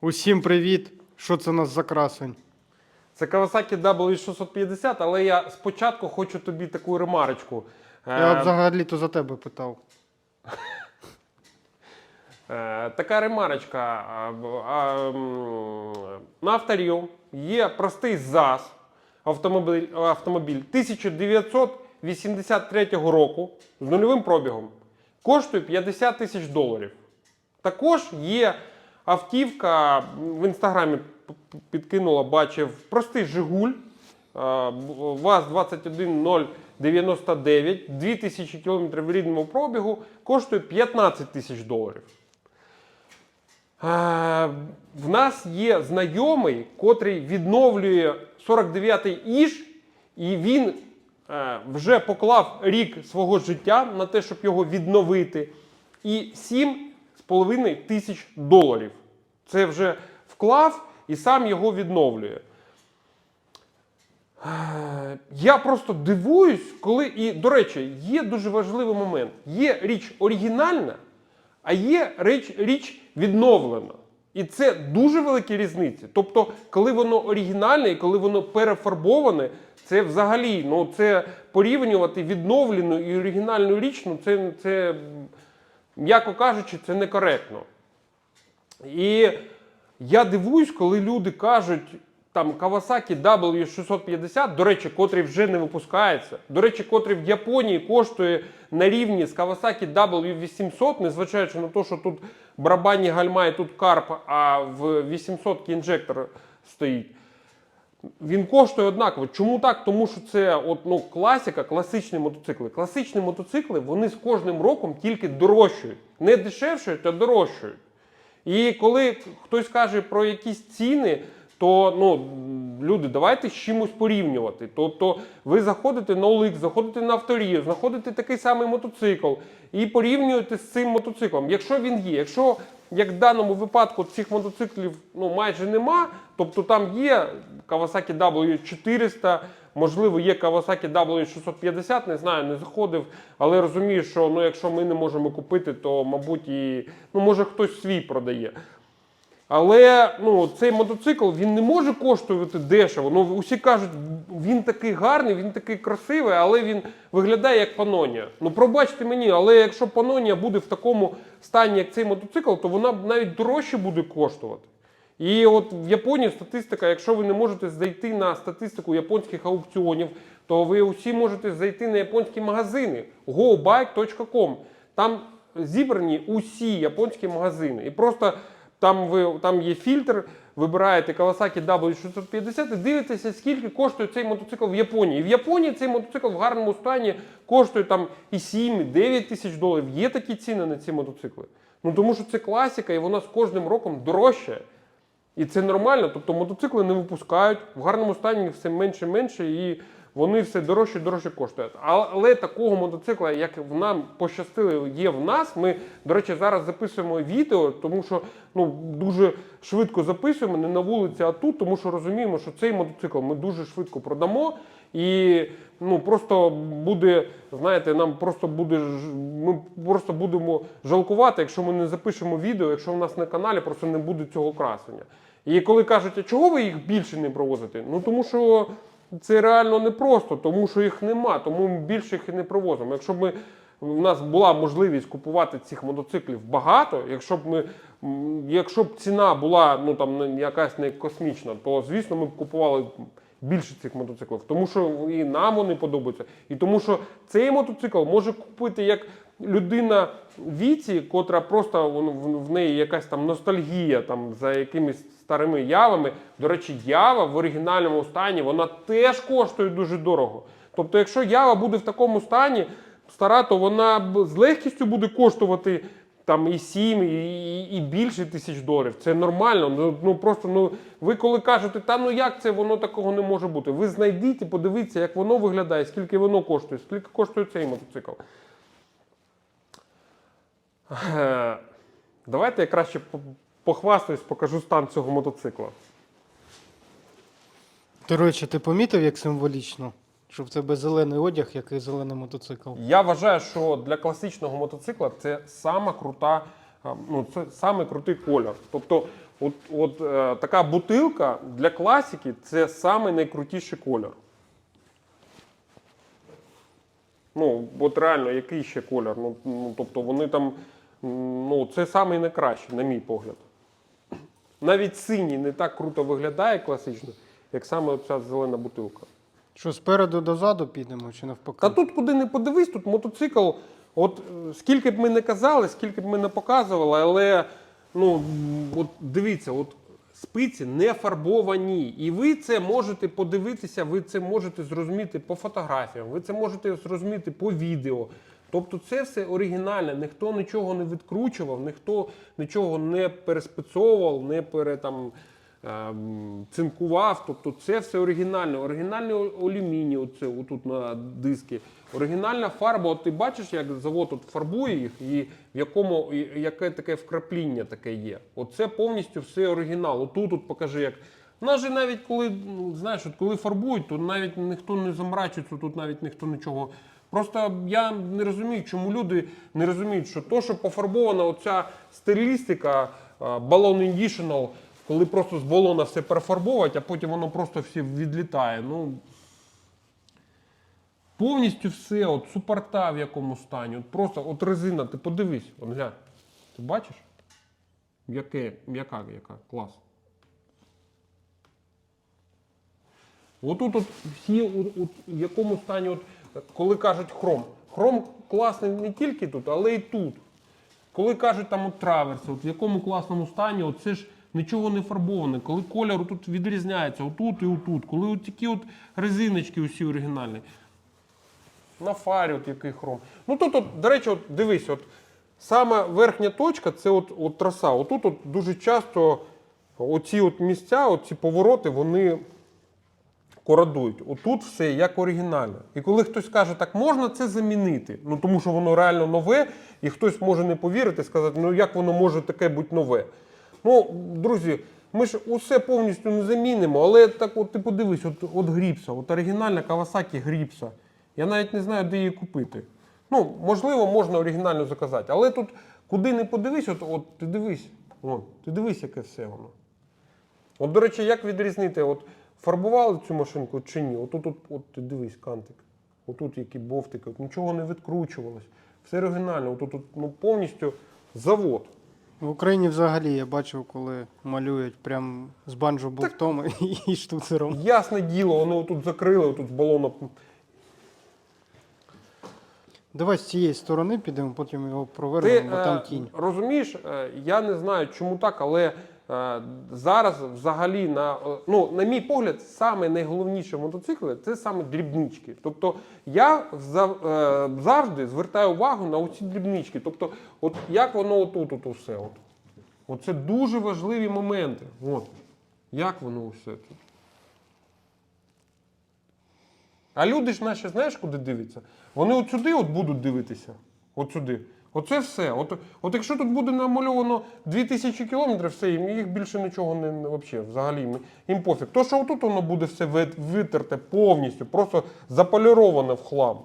Усім привіт! Що це у нас за красень? Це Kawasaki W650, але я спочатку хочу тобі таку ремарочку. Я Е, взагалі-то за тебе питав. Е, Така ремарочка. На авторів є простий ЗАЗ автомобіль, автомобіль 1983 року з нульовим пробігом. Коштує 50 тисяч доларів. Також є автівка в інстаграмі підкинула, бачив простий Жигуль. е, ВАЗ-21099, 2000 км в рідному пробігу, коштує 15 тисяч доларів. В нас є знайомий, котрий відновлює 49-й Іж, і він е, вже поклав рік свого життя на те, щоб його відновити. І 7,5 тисяч доларів. Це вже вклав і сам його відновлює. Я просто дивуюсь, коли. І, до речі, є дуже важливий момент. Є річ оригінальна, а є річ, річ відновлена. І це дуже великі різниці. Тобто, коли воно оригінальне і коли воно перефарбоване, це взагалі ну, це порівнювати відновлену і оригінальну річ, ну це, це м'яко кажучи, це некоректно. І я дивуюсь, коли люди кажуть, там Kawasaki W650, до речі, котрий вже не випускається, до речі, котрий в Японії коштує на рівні з Kawasaki W800, незважаючи на те, що тут барабанні гальма і тут карп, а в 800 інжектор стоїть. Він коштує однаково. Чому так? Тому що це от, ну, класика, класичні мотоцикли. Класичні мотоцикли вони з кожним роком тільки дорожчають. Не дешевшають, а дорожчають. І коли хтось каже про якісь ціни, то ну, люди, давайте з чимось порівнювати. Тобто ви заходите на OLX, заходите на авторію, знаходите такий самий мотоцикл і порівнюєте з цим мотоциклом. Якщо він є, якщо як в даному випадку цих мотоциклів ну, майже нема, тобто там є Kawasaki W400, можливо, є Kawasaki W650, не знаю, не заходив, але розумію, що ну, якщо ми не можемо купити, то, мабуть, і ну, може хтось свій продає. Але ну, цей мотоцикл він не може коштувати дешево. Ну, усі кажуть, він такий гарний, він такий красивий, але він виглядає як панонія. Ну, пробачте мені, але якщо панонія буде в такому стані, як цей мотоцикл, то вона навіть дорожче буде коштувати. І от в Японії статистика, якщо ви не можете зайти на статистику японських аукціонів, то ви усі можете зайти на японські магазини gobike.com. Там зібрані усі японські магазини. І просто там, ви, там є фільтр, вибираєте Kawasaki W650 і дивитеся, скільки коштує цей мотоцикл в Японії. І в Японії цей мотоцикл в гарному стані коштує там і 7, і 9 тисяч доларів. Є такі ціни на ці мотоцикли. Ну тому що це класика, і вона з кожним роком дорожчає. І це нормально. Тобто мотоцикли не випускають, в гарному стані все менше і менше, і вони все дорожче і дорожче коштують. Але такого мотоцикла, як в нам пощастило, є в нас. Ми, до речі, зараз записуємо відео, тому що ну, дуже швидко записуємо, не на вулиці, а тут, тому що розуміємо, що цей мотоцикл ми дуже швидко продамо. І ну просто буде, знаєте, нам просто буде ми просто будемо жалкувати, якщо ми не запишемо відео, якщо в нас на каналі просто не буде цього красення. І коли кажуть, а чого ви їх більше не провозите? Ну тому що це реально непросто, тому що їх нема, тому ми більше їх і не провозимо. Якщо б ми в нас була можливість купувати цих мотоциклів багато, якщо б ми якщо б ціна була ну там якась не космічна, то звісно ми б купували більше цих мотоциклів, тому що і нам вони подобаються, і тому що цей мотоцикл може купити як людина в віці, котра просто в неї якась там ностальгія там за якимись старими явами. До речі, ява в оригінальному стані вона теж коштує дуже дорого. Тобто, якщо ява буде в такому стані, стара, то вона з легкістю буде коштувати там і 7, і, і, і більше тисяч доларів. Це нормально. Ну, ну просто ну ви коли кажете, та ну як це воно такого не може бути? Ви знайдіть і подивіться, як воно виглядає, скільки воно коштує, скільки коштує цей мотоцикл. Е, Давайте я краще по- похвастаюсь, покажу стан цього мотоцикла. До речі, ти помітив, як символічно, що в тебе зелений одяг, як і зелений мотоцикл. Я вважаю, що для класичного мотоцикла це сама крута, ну це саме крутий колір. Тобто от, от е, така бутилка для класики це самий найкрутіший колір. Ну, от реально, який ще колір? Ну, ну тобто вони там, ну, це самий найкращий, на мій погляд. Навіть синій не так круто виглядає класично, як саме оця зелена бутилка. Що спереду до заду підемо чи навпаки? Та тут куди не подивись, тут мотоцикл. От е, скільки б ми не казали, скільки б ми не показували, але ну от дивіться, от спиці не фарбовані. І ви це можете подивитися, ви це можете зрозуміти по фотографіям, ви це можете зрозуміти по відео. Тобто це все оригінальне, ніхто нічого не відкручував, ніхто нічого не переспецовував, не пере там. ем, Цинкував, тобто це все оригінальне. Оригінальний алюміній, оце отут на диски. Оригінальна фарба. От ти бачиш, як завод от фарбує їх, і в якому і яке таке вкрапління таке є. Оце повністю все оригінал. Отут от покажи, як. Нас же навіть коли ну, знаєш, от коли фарбують, то навіть ніхто не замрачується, тут навіть ніхто нічого. Просто я не розумію, чому люди не розуміють, що то, що пофарбована оця стилістика, балон Inditional, коли просто з балона все перефарбовувати, а потім воно просто все відлітає. Ну, повністю все, от супорта в якому стані, от просто от резина, ти подивись, от глянь. Ти бачиш? Яке, м'яка, яка, клас. Отут от всі, от, от, в якому стані, от, коли кажуть хром. Хром класний не тільки тут, але і тут. Коли кажуть там от траверс, от в якому класному стані, от це ж нічого не фарбоване. Коли кольор тут відрізняється, отут і отут. Коли от такі от резиночки усі оригінальні. На фарі, от який хром. Ну тут, от, до речі, от, дивись, от, сама верхня точка це от, от траса. Отут от дуже часто оці от місця, оці повороти, вони корадують. Отут все як оригінально. І коли хтось каже, так можна це замінити, ну тому що воно реально нове, і хтось може не повірити, сказати, ну як воно може таке бути нове. Ну, друзі, ми ж усе повністю не замінимо, але так от ти подивись, от, от гріпса, от оригінальна Kawasaki гріпса. Я навіть не знаю, де її купити. Ну, можливо, можна оригінально заказати, але тут куди не подивись, от, от ти дивись, от, ти дивись, яке все воно. От, до речі, як відрізнити, от фарбували цю машинку чи ні? Отут, от, от ти дивись, кантик. Отут які бовтики, от нічого не відкручувалось. Все оригінально, отут от, ну, повністю завод. В Україні взагалі я бачив, коли малюють прям з банджо болтом і, штуцером. Ясне діло, вони отут закрили, отут з балоном. Давай з цієї сторони підемо, потім його провернемо, бо там е, тінь. розумієш, е, я не знаю, чому так, але зараз взагалі на, е, ну, на мій погляд, саме найголовніше в мотоциклі це саме дрібнички. Тобто я е, завжди звертаю увагу на оці дрібнички. Тобто, от як воно отут, от усе. От. Оце дуже важливі моменти. От. Як воно усе тут. А люди ж наші, знаєш, куди дивляться? Вони от сюди от будуть дивитися. От сюди. Оце все. От, от якщо тут буде намальовано 2000 кілометрів, все, їм їх більше нічого не, взагалі їм, їм пофіг. То, що отут воно буде все витерте повністю, просто заполіроване в хлам.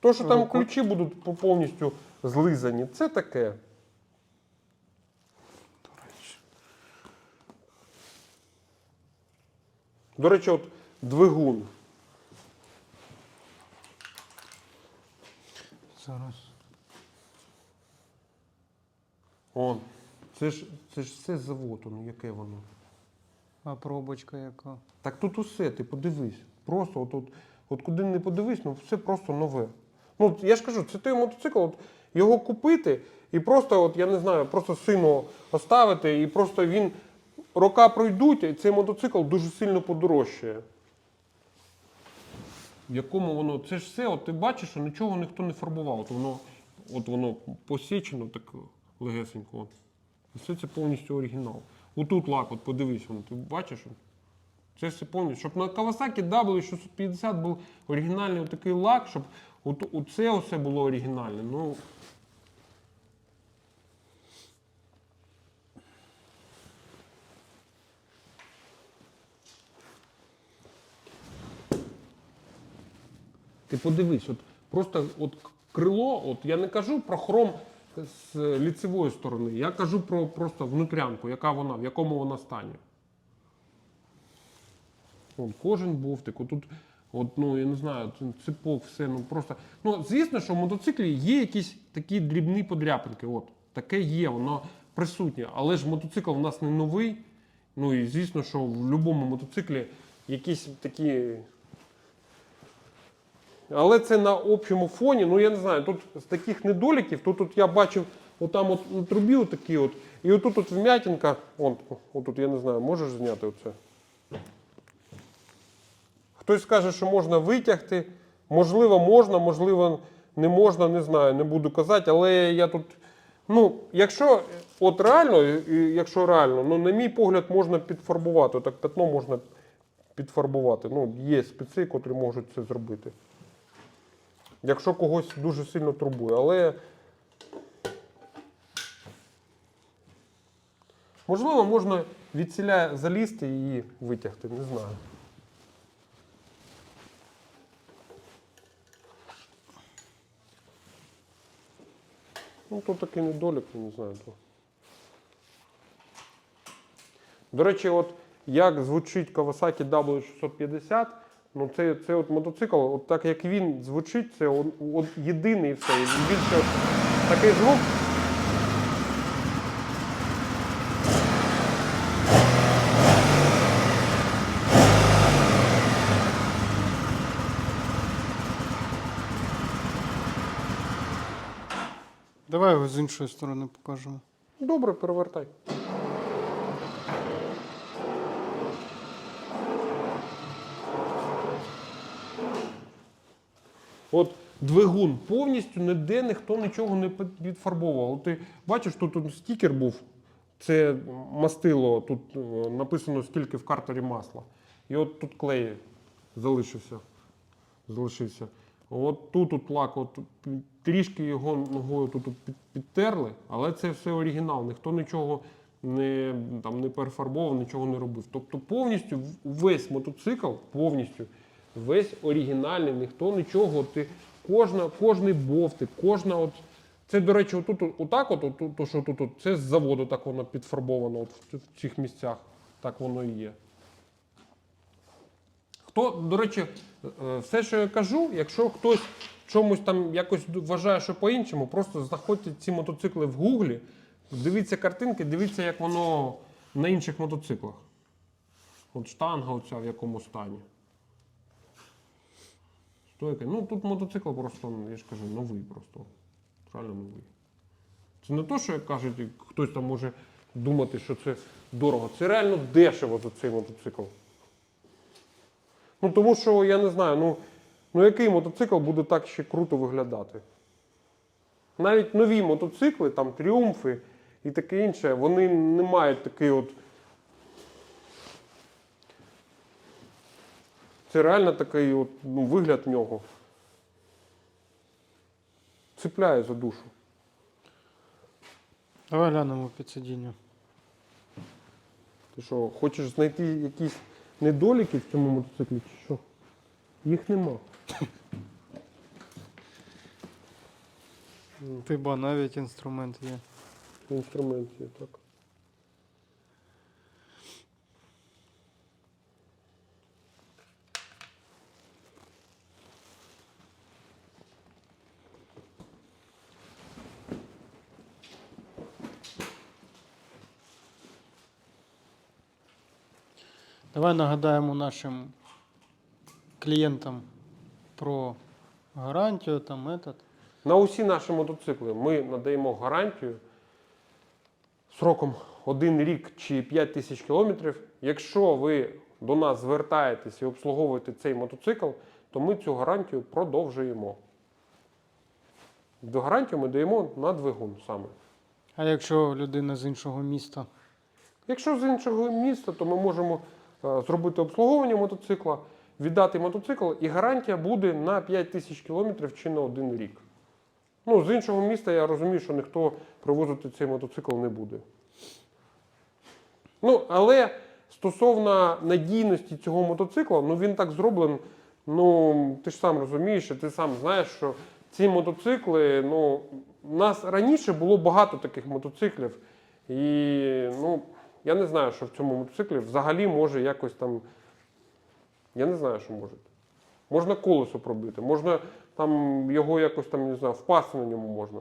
То, що там Ну, ключі будуть повністю злизані, це таке. До речі, от двигун. Зараз. Он. Це ж, це ж все завод, он, яке воно. А пробочка яка. Так тут усе, ти подивись. Просто от, от, от куди не подивись, ну все просто нове. Ну, я ж кажу, це той мотоцикл, от, його купити і просто, от, я не знаю, просто сину оставити, і просто він рока пройдуть, і цей мотоцикл дуже сильно подорожчає. В якому воно, це ж все, от ти бачиш, що нічого ніхто не фарбував. От воно, от воно посічено так легесенько. Все це повністю оригінал. Отут лак, от подивись, воно, ти бачиш? Це все повністю. Щоб на Кавасакі W650 був оригінальний такий лак, щоб от, оце все було оригінальне. Ну, Ти подивись, от просто от крило, от я не кажу про хром з ліцевої сторони. Я кажу про просто внутрянку, яка вона, в якому вона стані. От, кожен бовтик, отут, от, ну, я не знаю, ц- ципок, все, ну просто. Ну, звісно, що в мотоциклі є якісь такі дрібні подряпинки. От, таке є, воно присутнє. Але ж мотоцикл у нас не новий. Ну і звісно, що в будь-якому мотоциклі якісь такі. Але це на общому фоні, ну я не знаю, тут з таких недоліків, тут, тут я бачив, отам от на трубі отакі от, і отут от вмятинка, от, отут я не знаю, можеш зняти оце? Хтось скаже, що можна витягти. Можливо, можна, можливо, не можна, не знаю, не буду казати, але я тут. Ну, якщо от реально, якщо реально, ну, на мій погляд, можна підфарбувати. Так пятно можна підфарбувати. Ну, є спеці, котрі можуть це зробити. Якщо когось дуже сильно турбує. Але. Можливо, можна від залізти і її витягти, не знаю. Ну, то такий недолік, не знаю. До речі, от як звучить Kawasaki W650, ну це, це от мотоцикл, от так як він звучить, це от, от єдиний і все. І більше такий звук. Давай його з іншої сторони покажемо. Добре, перевертай. От двигун повністю ніде ніхто нічого не під- підфарбовував. Ти бачиш, тут, тут стікер був. Це мастило, тут е, написано скільки в картері масла. І от тут клей залишився. залишився. От тут от лак, от трішки його ногою тут підтерли, але це все оригінал. Ніхто нічого не, там, не перефарбовував, нічого не робив. Тобто повністю весь мотоцикл, повністю весь оригінальний, ніхто нічого. Ти, кожна, кожний бовтик, кожна от. Це, до речі, отут, отак, от, от, то, що тут, от, це з заводу так воно підфарбовано от, в, цих місцях. Так воно і є. Хто, до речі, е, все, що я кажу, якщо хтось чомусь там якось вважає, що по-іншому, просто знаходьте ці мотоцикли в гуглі, дивіться картинки, дивіться, як воно на інших мотоциклах. От штанга оця в якому стані. Стойка. Ну тут мотоцикл просто, ну, я ж кажу, новий просто. Реально новий. Це не то, що як кажуть, хтось там може думати, що це дорого. Це реально дешево за цей мотоцикл. Ну тому що я не знаю, ну, ну який мотоцикл буде так ще круто виглядати? Навіть нові мотоцикли, там тріумфи і таке інше, вони не мають такий от. Це реально такий от, ну, вигляд в нього. Цепляє за душу. Давай глянемо під сидіння. Ти що, хочеш знайти якісь недоліки в цьому мотоциклі чи що? Їх нема. Ти ба, навіть інструмент є. Інструмент є, так. Давай нагадаємо нашим клієнтам про гарантію, там метод. На усі наші мотоцикли ми надаємо гарантію сроком 1 рік чи 5 тисяч кілометрів. Якщо ви до нас звертаєтесь і обслуговуєте цей мотоцикл, то ми цю гарантію продовжуємо. До гарантію ми даємо на двигун саме. А якщо людина з іншого міста? Якщо з іншого міста, то ми можемо зробити обслуговування мотоцикла, віддати мотоцикл, і гарантія буде на 5 тисяч кілометрів чи на один рік. Ну, з іншого міста я розумію, що ніхто привозити цей мотоцикл не буде. Ну, але стосовно надійності цього мотоцикла, ну він так зроблений. Ну, ти ж сам розумієш, і ти сам знаєш, що ці мотоцикли, ну, у нас раніше було багато таких мотоциклів, і ну, я не знаю, що в цьому мотоциклі взагалі може якось там. Я не знаю, що може. Можна колесо пробити, можна там його якось там, не знаю, впасти на ньому можна.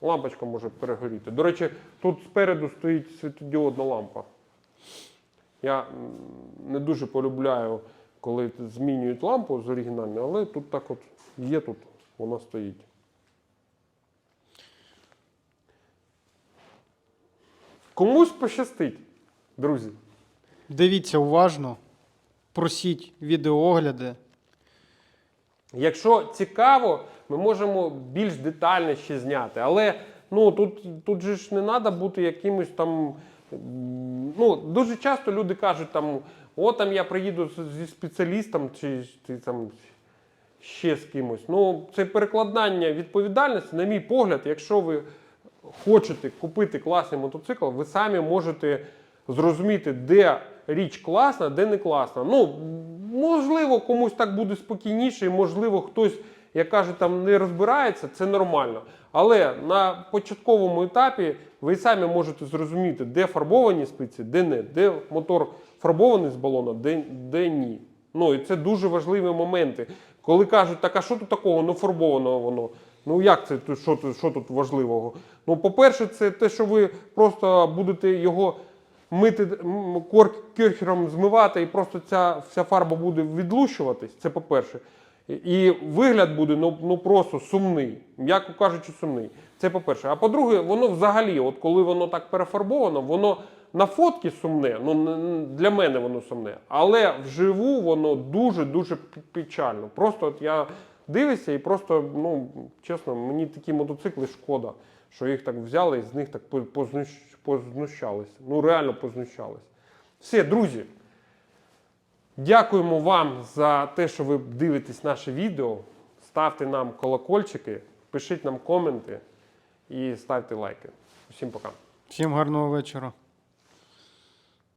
Лампочка може перегоріти. До речі, тут спереду стоїть світодіодна лампа. Я не дуже полюбляю, коли змінюють лампу з оригінальної, але тут так от є, тут вона стоїть. Комусь пощастить, друзі. Дивіться уважно, просіть відеоогляди. Якщо цікаво, ми можемо більш детально ще зняти. Але ну, тут, тут же ж не треба бути якимось там. Ну, дуже часто люди кажуть, там, о, там я приїду зі спеціалістом чи ти там ще з кимось. Ну, це перекладання відповідальності, на мій погляд, якщо ви хочете купити класний мотоцикл, ви самі можете зрозуміти, де річ класна, де не класна. Ну, можливо, комусь так буде спокійніше, і можливо, хтось, як каже, там не розбирається, це нормально. Але на початковому етапі ви самі можете зрозуміти, де фарбовані спиці, де не, де мотор фарбований з балона, де, де ні. Ну і це дуже важливі моменти. Коли кажуть, так а що тут такого, ну фарбовано воно. Ну як це що, що тут важливого? Ну, по-перше, це те, що ви просто будете його мити м, кор- керхером змивати, і просто ця вся фарба буде відлущуватись. Це по-перше. І- вигляд буде ну, ну просто сумний, м'яко кажучи, сумний. Це по-перше. А по-друге, воно взагалі, от коли воно так перефарбовано, воно на фотки сумне, ну для мене воно сумне, але вживу воно дуже-дуже печально. Просто от я дивлюся і просто, ну чесно, мені такі мотоцикли шкода, що їх так взяли і з них так по- познущ- познущались. Ну реально познущались. Все, друзі. Дякуємо вам за те, що ви дивитесь наше відео. Ставте нам колокольчики, пишіть нам коменти і ставте лайки. Усім пока. Всім гарного вечора.